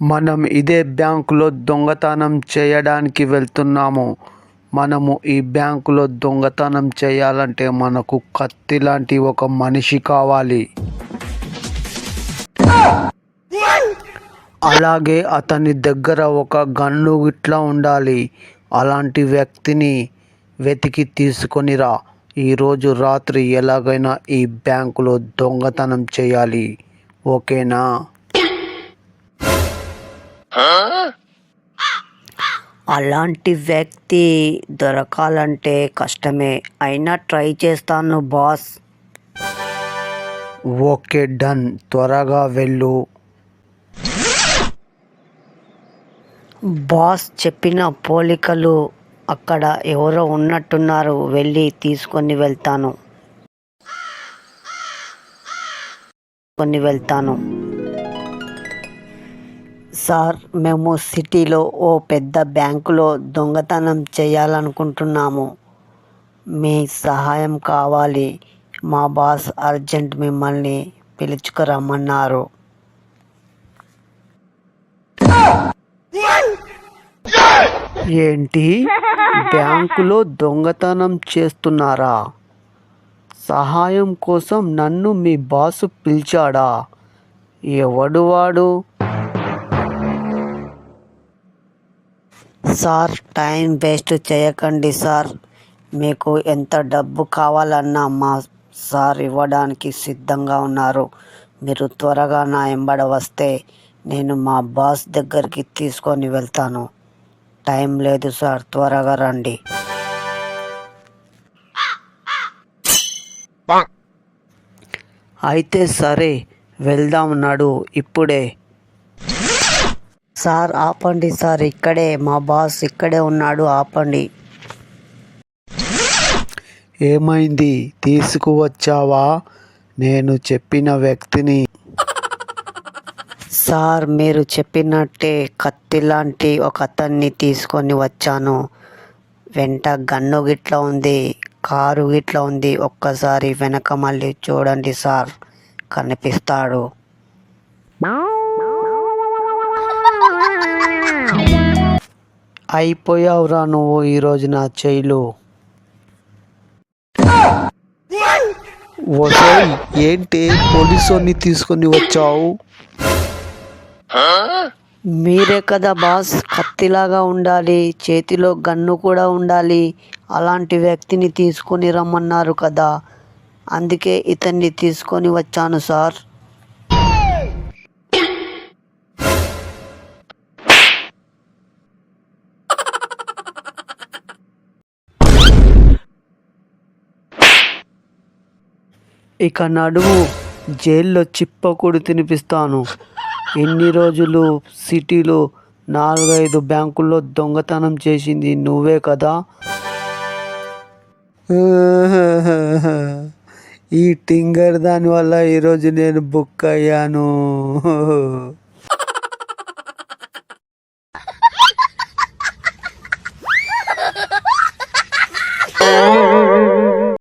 మనం ఇదే బ్యాంకులో దొంగతనం చేయడానికి వెళ్తున్నాము. మనము ఈ బ్యాంకులో దొంగతనం చేయాలంటే మనకు కత్తి లాంటి ఒక మనిషి కావాలి. అలాగే అతని దగ్గర ఒక గన్ను ఇట్లా ఉండాలి. అలాంటి వ్యక్తిని వెతికి తీసుకొని రా. ఈరోజు రాత్రి ఎలాగైనా ఈ బ్యాంకులో దొంగతనం చేయాలి. ఓకేనా? అలాంటి వ్యక్తి దొరకాలంటే కష్టమే. అయినా ట్రై చేస్తాను బాస్. Okay done. త్వరగా వెళ్ళు. బాస్ చెప్పిన పోలికలు అక్కడ ఎవరో ఉన్నట్టున్నారు. వెళ్ళి తీసుకొని వెళ్తాను. కొన్ని వెళ్తాను. సార్ మేము సిటీలో ఓ పెద్ద బ్యాంకులో దొంగతనం చేయాలనుకుంటున్నాము. మీ సహాయం కావాలి. మా బాస్ అర్జెంట్ మిమ్మల్ని పిలుచుకురమ్మన్నారు. ఏంటి? బ్యాంకులో దొంగతనం చేస్తున్నారా? సహాయం కోసం నన్ను మీ బాసు పిలిచాడా? ఎవడు వాడు? సార్ టైం వేస్ట్ చేయకండి సార్. మీకు ఎంత డబ్బు కావాలన్నా మా సార్ ఇవ్వడానికి సిద్ధంగా ఉన్నారు. మీరు త్వరగా నా ఎంబడ వస్తే నేను మా బాస్ దగ్గరికి తీసుకొని వెళ్తాను. టైం లేదు సార్ త్వరగా రండి. అయితే సరే వెళ్దాం నడు ఇప్పుడే. సార్ ఆపండి సార్ ఇక్కడే మా బాస్ ఇక్కడే ఉన్నాడు ఆపండి. ఏమైంది? తీసుకువచ్చావా? నేను చెప్పిన వ్యక్తిని. సార్ మీరు చెప్పినట్టే కత్తి లాంటి ఒక అతన్ని తీసుకొని వచ్చాను. వెంట గన్ను గిట్ల ఉంది కారు గిట్ల ఉంది. ఒక్కసారి వెనక మళ్ళీ చూడండి సార్ కనిపిస్తాడు. అయిపోయావురా నువ్వు ఈరోజు నా చేయిలో. ఓసోయ్ ఏంటి పోలీసుని తీసుకొని వచ్చావు? మీరే కదా బాస్ కత్తిలాగా ఉండాలి చేతిలో గన్ను కూడా ఉండాలి అలాంటి వ్యక్తిని తీసుకొని రమ్మన్నారు కదా. అందుకే ఇతన్ని తీసుకొని వచ్చాను సార్. ఇక నడువు జైల్లో చిప్పకూడు తినిపిస్తాను. ఎన్ని రోజులు సిటీలో నాలుగైదు బ్యాంకుల్లో దొంగతనం చేసింది నువ్వే కదా? ఈ టింగర్ దాని వల్ల ఈరోజు నేను బుక్ అయ్యాను.